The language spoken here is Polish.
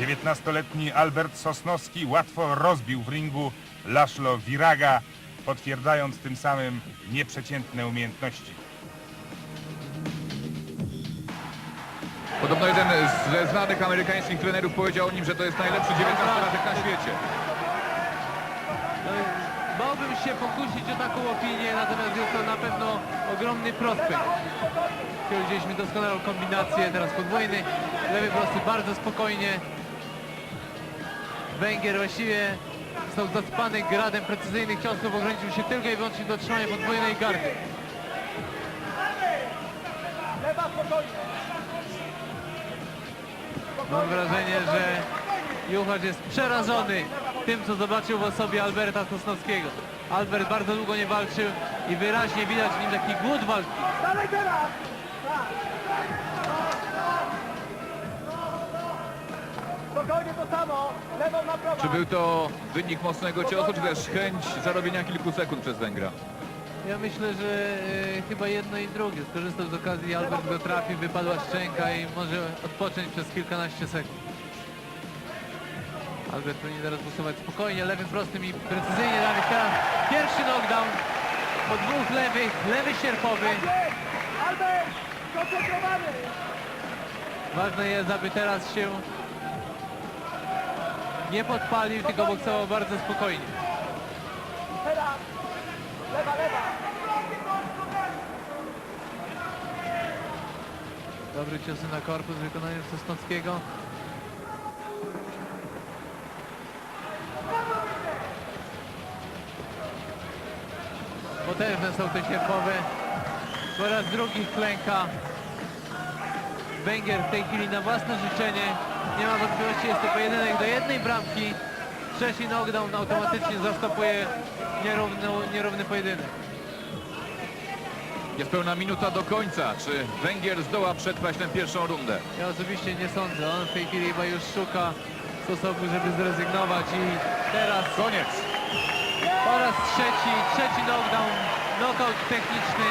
19-letni Albert Sosnowski łatwo rozbił w ringu Laszlo Viraga, potwierdzając tym samym nieprzeciętne umiejętności. Podobno jeden ze znanych amerykańskich trenerów powiedział o nim, że to jest najlepszy 19-latek na świecie. No, bałbym się pokusić o taką opinię, natomiast jest to na pewno ogromny prospekt. Widzieliśmy doskonałą kombinację, teraz podwójny, lewy prosty bardzo spokojnie. Węgier właściwie został zaspany gradem precyzyjnych ciosów, ograniczył się tylko i wyłącznie do trzymania podwójnej gardy. Mam wrażenie, że Juchacz jest przerażony tym, co zobaczył w osobie Alberta Sosnowskiego. Albert bardzo długo nie walczył i wyraźnie widać w nim taki głód walki. Spokojnie to samo, lewą na prawo. Czy był to wynik mocnego ciosu, czy też chęć zarobienia kilku sekund przez Węgra? Ja myślę, że e, chyba jedno i drugie. Skorzystał z okazji, Albert go trafił, wypadła szczęka i może odpocząć przez kilkanaście sekund. Albert powinien teraz głosować spokojnie, lewym prostym i precyzyjnie Dawid teraz pierwszy knockdown po dwóch lewych, lewy sierpowy. Albert, skoncentrowany. Ważne jest, aby teraz się nie podpalił, tylko boksował bardzo spokojnie. Lewa, lewa. Dobry ciosy na korpus w wykonaniu Sosnowskiego. Potężne są te sierpowe. Po raz drugi klęka. Węgier w tej chwili na własne życzenie. Nie ma wątpliwości, jest to pojedynek do jednej bramki. Trzeci knockdown automatycznie zastopuje nierówny, nierówny pojedynek. Jest pełna minuta do końca. Czy Węgier zdoła przetrwać tę pierwszą rundę? Ja osobiście nie sądzę. On w tej chwili chyba już szuka sposobu, żeby zrezygnować i teraz Koniec! po raz trzeci, trzeci knockdown, knockout techniczny